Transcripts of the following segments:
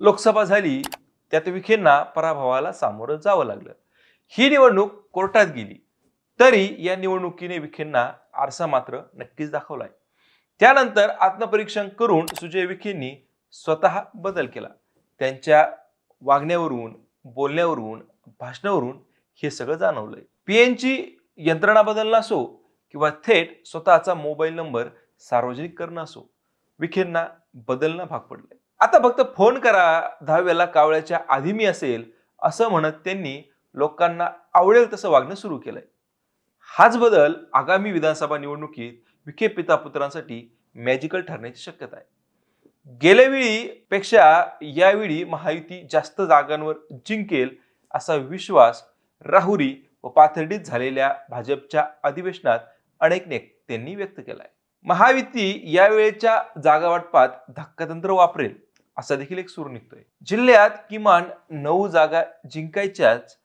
लोकसभा झाली त्यात विखेंना पराभवाला सामोरं जावं लागलं. ही निवडणूक कोर्टात गेली. तरी या निवडणुकीने विखेंना आरसा मात्र नक्कीच दाखवलाय. त्यानंतर आत्मपरीक्षण करून सुजय विखेंनी स्वतः बदल केला. त्यांच्या वागण्यावरून बोलण्यावरून भाषणावरून हे सगळं जाणवलंय. पीएनची यंत्रणा बदलणं असो किंवा थेट स्वतःचा मोबाईल नंबर सार्वजनिक करणं असो विखेंना बदलणं भाग पडलंय. आता फक्त फोन करा दहाव्याला कावळ्याच्या आधी मी असेल असं म्हणत त्यांनी लोकांना आवडेल तसं वागणं सुरू केलंय. हाच बदल आगामी विधानसभा निवडणुकीत विखे पिता पुत्रांसाठी मॅजिकल ठरण्याची शक्यता आहे. गेल्या वेळी पेक्षा यावेळी महायुती जास्त जागांवर जिंकेल असा विश्वास राहुरी व पाथर्डीत झालेल्या भाजपच्या अधिवेशनात अनेक नेत्यांनी व्यक्त केलाय. महायुती यावेळेच्या जागावाटपात धक्कातंत्र वापरेल. असा देखील एक सूर निघतोय. जिल्ह्यात किमान नऊ जागा जिंकायच्याच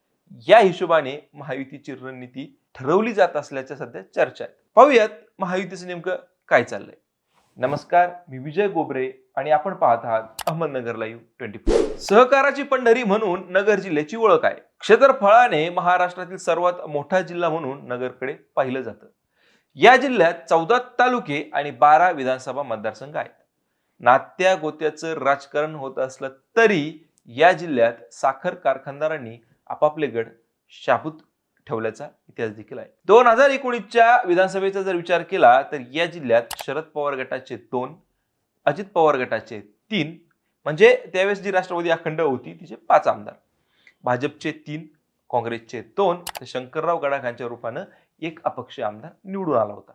या हिशोबाने महायुतीची रणनीती ठरवली जात असल्याच्या सध्या चर्चा आहेत. पाहूयात महायुतीचं नेमकं काय चाललंय. नमस्कार मी विजय गोबरे आणि आपण पाहत आहात अहमदनगर लाईव्ह ट्वेंटी फोर. सहकाराची पंढरी म्हणून नगर जिल्ह्याची ओळख आहे. क्षेत्रफळाने महाराष्ट्रातील सर्वात मोठा जिल्हा म्हणून नगरकडे पाहिलं जातं. या जिल्ह्यात चौदा तालुके आणि बारा विधानसभा मतदारसंघ आहेत. नात्या गोत्याचं राजकारण होत असलं तरी या जिल्ह्यात साखर कारखानदारांनी आपापले गड शाबूत ठेवल्याचा इतिहास देखील आहे. दोन हजार एकोणीसच्या विधानसभेचा जर विचार केला तर या जिल्ह्यात शरद पवार गटाचे दोन अजित पवार गटाचे तीन म्हणजे त्यावेळेस जी राष्ट्रवादी अखंड होती तिचे पाच आमदार. भाजपचे तीन काँग्रेसचे दोन तर शंकरराव गडाखांच्या रूपानं एक अपक्ष आमदार निवडून आला होता.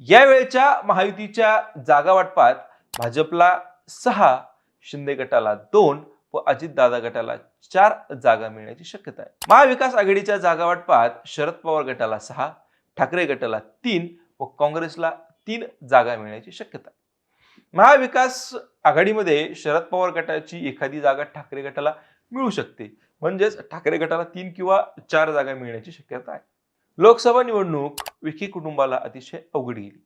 यावेळेच्या महायुतीच्या जागा वाटपात भाजपला सहा शिंदे गटाला दोन व अजितदादा गटाला चार जागा मिळण्याची शक्यता आहे. महाविकास आघाडीच्या जागा वाटपात शरद पवार गटाला सहा ठाकरे गटाला तीन व काँग्रेसला तीन जागा मिळण्याची शक्यता आहे. महाविकास आघाडीमध्ये शरद पवार गटाची एखादी जागा ठाकरे गटाला मिळू शकते. म्हणजेच ठाकरे गटाला तीन किंवा चार जागा मिळण्याची शक्यता आहे. लोकसभा निवडणूक विखे कुटुंबाला अतिशय अवघड गेली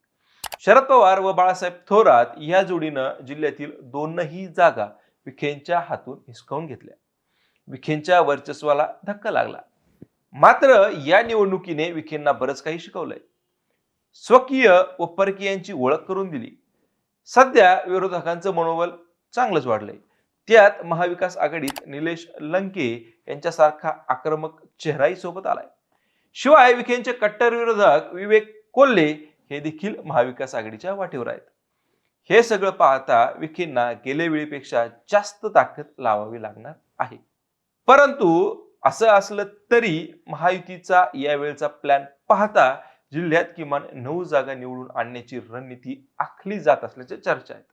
शरद पवार व बाळासाहेब थोरात या जोडीनं जिल्ह्यातील दोनही जागा विखेंच्या हातून हिसकावून घेतल्या. विखेंच्या वर्चस्वाला धक्का लागला. मात्र या निवडणुकीने विखेंना बरंच काही शिकवलंय. स्वकीय व परकीयांची ओळख करून दिली. सध्या विरोधकांचं मनोबल चांगलंच वाढलंय. त्यात महाविकास आघाडीत निलेश लंके यांच्यासारखा आक्रमक चेहराही सोबत आलाय. शिवाय विखेंचे कट्टर विरोधक विवेक कोल्हे हे देखील महाविकास आघाडीच्या वाटेवर आहेत. हे सगळं पाहता विखेंना गेल्या वेळीपेक्षा जास्त ताकद लावावी लागणार आहे. परंतु असं असलं तरी महायुतीचा यावेळचा प्लॅन पाहता जिल्ह्यात किमान नऊ जागा निवडून आणण्याची रणनीती आखली जात असल्याच्या चर्चा आहेत.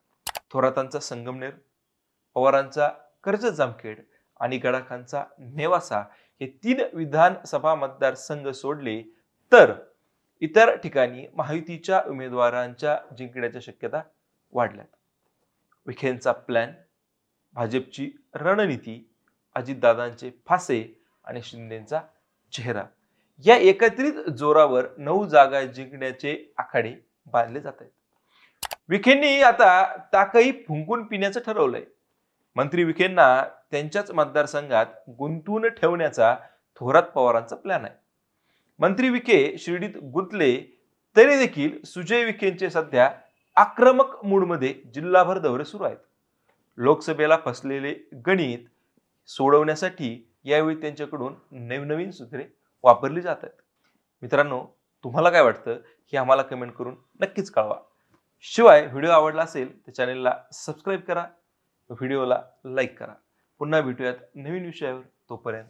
थोरातांचा संगमनेर पवारांचा कर्ज जामखेड आणि गडाखांचा नेवासा हे तीन विधानसभा मतदारसंघ सोडले तर इतर ठिकाणी महायुतीच्या उमेदवारांच्या जिंकण्याच्या शक्यता वाढल्यात. विखेंचा प्लॅन भाजपची रणनीती अजितदादांचे फासे आणि शिंदेचा चेहरा. या एकत्रित जोरावर नऊ जागा जिंकण्याचे आखाडे बांधले जात आहेत. विखेंनी आता ताकही फुंकून पिण्याचं ठरवलंय. मंत्री विखेंना त्यांच्याच मतदारसंघात गुंतवून ठेवण्याचा थोरात पवारांचा प्लॅन आहे. मंत्री विखे शिर्डीत गुंतले तरी देखील सुजय विखेंचे सध्या आक्रमक मूडमध्ये जिल्हाभर दौरे सुरू आहेत. लोकसभेला फसलेले गणित सोडवण्यासाठी यावेळी त्यांच्याकडून नवनवीन सूत्रे वापरली जात आहेत. मित्रांनो तुम्हाला काय वाटतं हे आम्हाला कमेंट करून नक्कीच कळवा. शिवाय व्हिडिओ आवडला असेल तर चॅनेलला सबस्क्राईब करा व्हिडिओला लाईक करा. पुन्हा भेटूयात नवीन विषयावर. तोपर्यंत